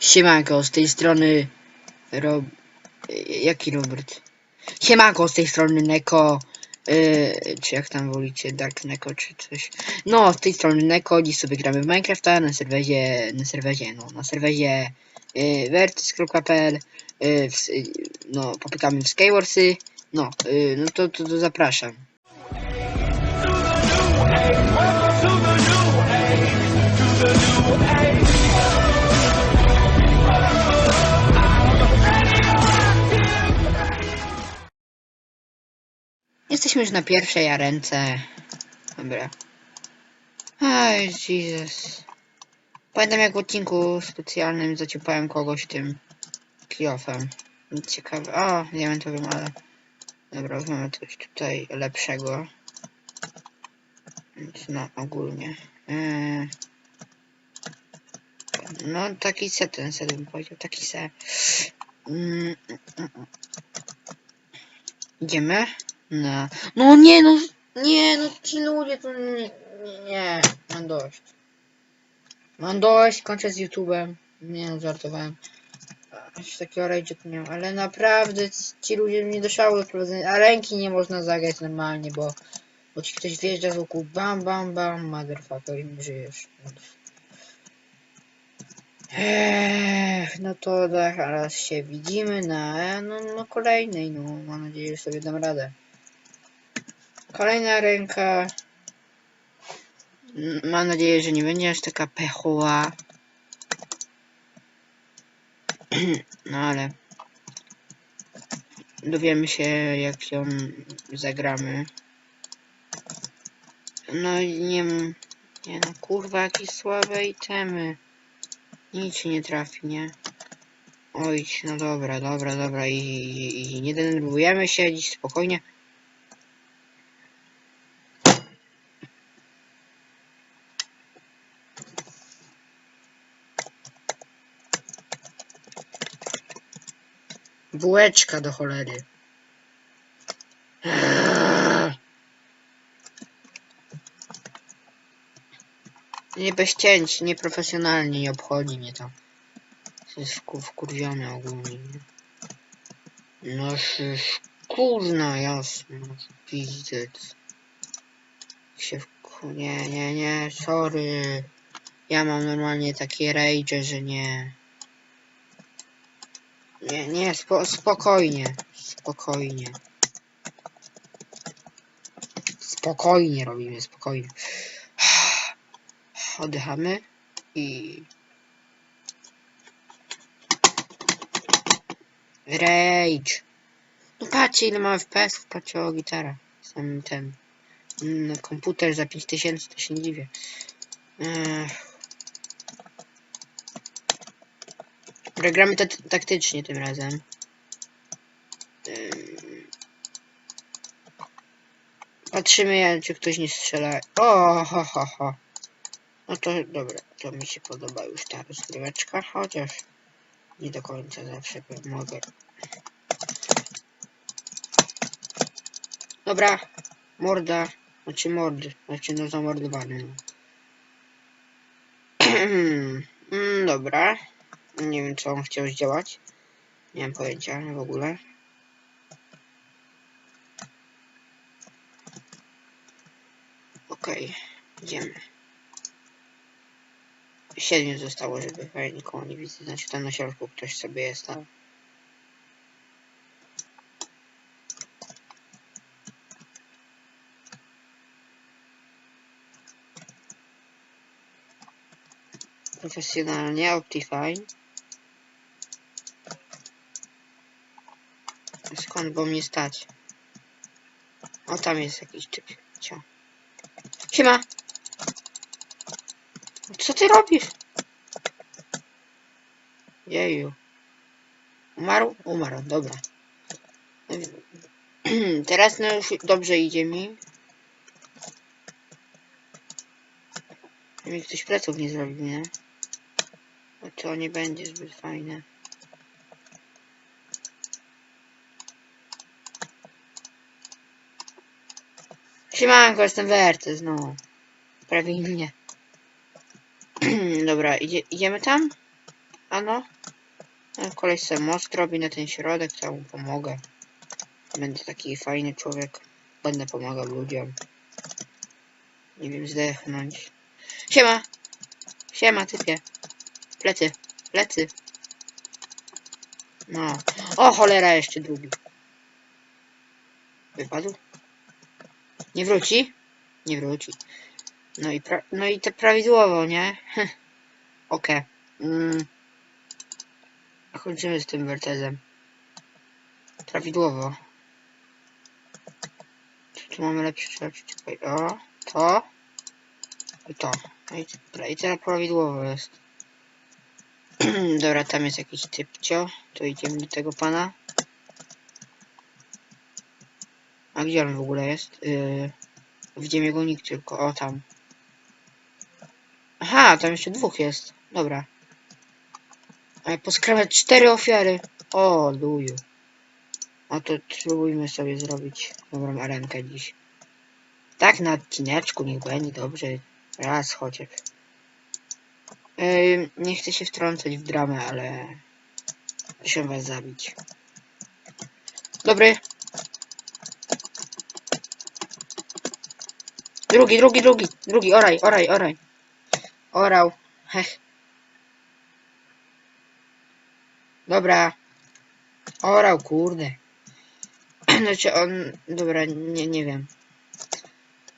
Siemanko, z tej strony Rob... Jaki Robert? Siemanko, z tej strony Neko, yy, czy jak tam wolicie, Dark Neko, czy coś. No, z tej strony Neko, dziś sobie gramy w Minecrafta na serwerze, na serwerze, no, na serwerze yy, yy, yy, no, popykamy w Skywarsy, no, yy, no to, to, to zapraszam. Jesteśmy już na pierwszej arence. Dobra. Aj, Jesus. Pamiętam jak w odcinku specjalnym zaciupałem kogoś tym kilofem. Nic ciekawe. O, diamentowym, ale... Dobra, mamy coś tutaj lepszego. Więc no, ogólnie. Eee... No, taki set, ten set bym powiedział, taki set. Mm, mm, mm. Idziemy? No. No nie, no, nie, no ci ludzie to nie, nie, nie, mam dość. Mam dość, kończę z YouTube'em. Nie no, żartowałem. Aż takiego rage'u to nie mam, ale naprawdę ci ludzie mnie do szału doprowadzeni, a ręki nie można zagrać normalnie, bo, bo ci ktoś wjeżdża łuku, bam, bam, bam, motherfucker, i nie żyjesz. Ech, no to zaraz się widzimy na no, no kolejnej, no mam nadzieję, że sobie dam radę. Kolejna ręka. Mam nadzieję, że nie będzie aż taka pechowa. No ale dowiemy się jak ją zagramy. No i nie nie no kurwa jakieś słabe itemy. Nic nie trafi, nie? Oj, no dobra, dobra, dobra i, i, i nie denerwujemy się dziś spokojnie. Bułeczka do cholery. Nie bez cięć, nieprofesjonalnie, nie obchodzi mnie to. Jest wku- wkurwiony ogólnie. nie? No kurna, jasno, pizdec. Się wku... Nie, nie, nie, sorry. Ja mam normalnie takie rage, że nie. Nie, nie, spo, spokojnie, spokojnie. Spokojnie robimy, spokojnie. Oddychamy i... Rage. No patrzcie ile ma FPS-ów, patrzcie o gitara. Sam ten... Mm, komputer za 5000 to się nie dziwię. Ech. Dobra, gramy ta taktycznie tym razem. Ym. Patrzymy, czy ktoś nie strzela. O, ho, ho, ho. No to dobra, to mi się podoba już ta rozgryweczka, chociaż nie do końca zawsze mogę. Dobra, morda, znaczy mordy, znaczy no zamordowany. Mm, dobra, nie wiem co on chciał zdziałać. Nie mam pojęcia w ogóle. Okej, idziemy. Siedmiu zostało, żeby fajnie nikogo nie widzę. Znaczy tam na środku ktoś sobie jest, ale... Profesjonalnie, Optifine. Skąd bo mnie stać? O, tam jest jakiś typ. Cio. Siema! Co ty robisz? Jeju. Umarł? Umarł, dobra. Teraz no już dobrze idzie mi. Mi ktoś pleców nie zrobił, nie? To nie będzie zbyt fajne. Siemanko, jestem Wertys, no. Prawie mnie. Dobra, idzie, idziemy tam? A no. No, Koleś sobie most robi na ten środek, to ja mu pomogę. Będę taki fajny człowiek. Będę pomagał ludziom. Nie wiem, zdechnąć. Siema! Siema, typie. Plecy, plecy. No. O, cholera, jeszcze drugi. Wypadł? Nie wróci? Nie wróci. No i, no i to prawidłowo, nie? Okej. Mm. Kończymy z tym wertezem. Prawidłowo. Czy tu mamy lepsze rzeczy? Czekaj. O, to. I to. No i, dobra, i teraz prawidłowo jest. Dobra, tam jest jakiś typcio. To idziemy do tego pana. A gdzie on w ogóle jest? Yy, widzimy go nikt tylko. O, tam. Aha, tam jeszcze dwóch jest. Dobra. Ale poskrawiać cztery ofiary. O, luju. No to spróbujmy sobie zrobić dobrą arenkę dziś. Tak na odcineczku niech będzie dobrze. Raz chociaż. Yy, nie chcę się wtrącać w dramę, ale... Muszę was zabić. Dobry. Drugi, drugi, drugi, drugi, oraj, oraj, oraj. Orał. Hech. Dobra. Orał, kurde. Znaczy on... Dobra, nie, nie wiem.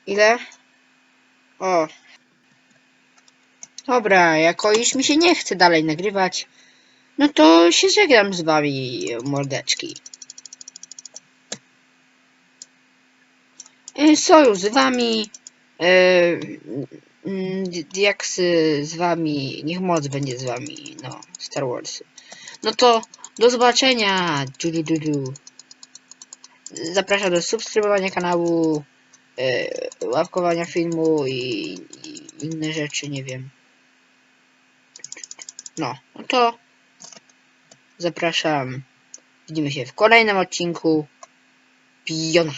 Ile? O. Dobra, jako iż mi się nie chce dalej nagrywać, no to się żegnam z wami, mordeczki. E, Sojusz z wami, e, mm, Diaksy z wami, niech moc będzie z wami, no, Star Wars. No to do zobaczenia, du, du, du, du. Zapraszam do subskrybowania kanału, e, łapkowania filmu i, i inne rzeczy, nie wiem. No, no to zapraszam. Widzimy się w kolejnym odcinku. Piona.